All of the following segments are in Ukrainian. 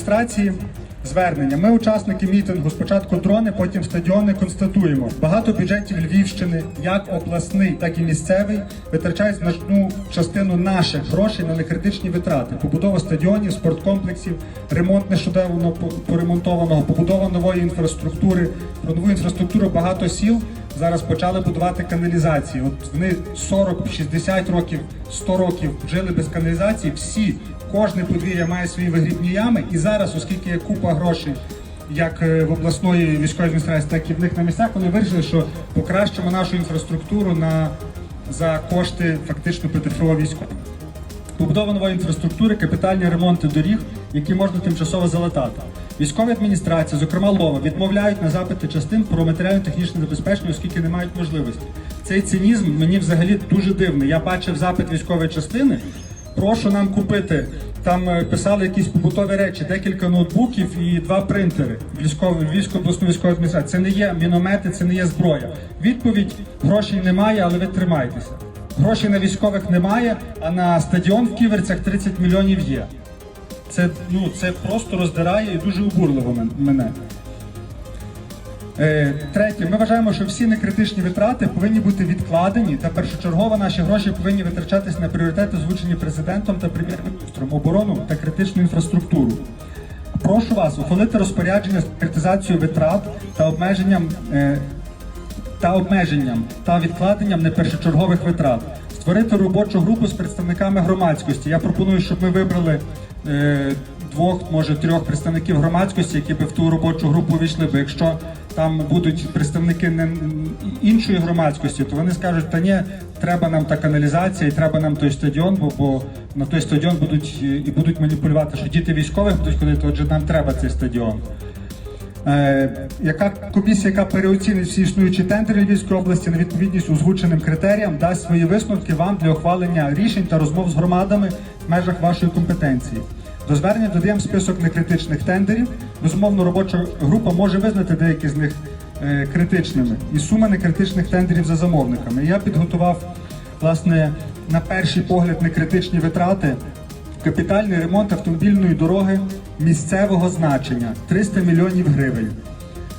адміністрації. Звернення. Ми, учасники мітингу, спочатку дрони, потім стадіони, констатуємо. Багато бюджетів Львівщини, як обласний, так і місцевий, витрачають значну частину наших грошей на некритичні витрати. Побудова стадіонів, спорткомплексів, ремонт нещодавно по- поремонтованого, побудова нової інфраструктури. Про нову інфраструктуру багато сіл зараз почали будувати каналізації. От вони 40-60 років, 100 років жили без каналізації. Всі, кожне подвір'я має свої вигрібні ями. І зараз, оскільки є купа грошей, як е, в обласної військової адміністрації, так і в них на місцях, вони вирішили, що покращимо нашу інфраструктуру на за кошти фактично ПТФО військових. Побудова нової інфраструктури, капітальні ремонти доріг, які можна тимчасово залатати. Військові адміністрації, зокрема Лова, відмовляють на запити частин про матеріально-технічне забезпечення, оскільки не мають можливості. Цей цинізм мені взагалі дуже дивний. Я бачив запит військової частини. Прошу нам купити. Там е, писали якісь побутові речі, декілька ноутбуків і два принтери. Військові військово обласної військової адміністрації. Це не є міномети, це не є зброя. Відповідь грошей немає, але ви тримайтеся. Грошей на військових немає, а на стадіон в Ківерцях 30 мільйонів є. Це, ну, це просто роздирає і дуже обурливо мене. Е, третє, ми вважаємо, що всі некритичні витрати повинні бути відкладені та першочергово наші гроші повинні витрачатись на пріоритети, озвучені президентом та прем'єр-міністром, оборону та критичну інфраструктуру. Прошу вас ухвалити розпорядження з пріоритизацією витрат та обмеженням е, та обмеженням та відкладенням непершочергових витрат. Створити робочу групу з представниками громадськості. Я пропоную, щоб ми вибрали е, двох, може трьох представників громадськості, які би в ту робочу групу війшли. Бо якщо там будуть представники не іншої громадськості, то вони скажуть, та ні, треба нам та каналізація, і треба нам той стадіон, бо, бо на той стадіон будуть і будуть маніпулювати, що діти військових будуть ходити, отже, нам треба цей стадіон. Е, яка комісія, яка переоцінить всі існуючі тендери Львівської області на відповідність узгодженим критеріям, дасть свої висновки вам для ухвалення рішень та розмов з громадами в межах вашої компетенції. До звернення додаємо список некритичних тендерів. Безумовно, робоча група може визнати деякі з них е, критичними і сума некритичних тендерів за замовниками. Я підготував власне на перший погляд некритичні витрати Капітальний ремонт автомобільної дороги місцевого значення 300 мільйонів гривень.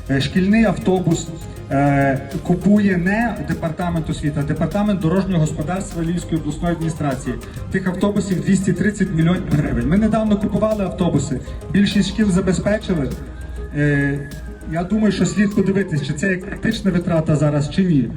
Е, Шкільний автобус е, купує не департамент освіти, а департамент дорожнього господарства Львівської обласної адміністрації. Тих автобусів 230 мільйонів гривень. Ми недавно купували автобуси. Більшість шкіл забезпечили. Е, я думаю, що слід подивитись, чи це є критична витрата зараз чи ні.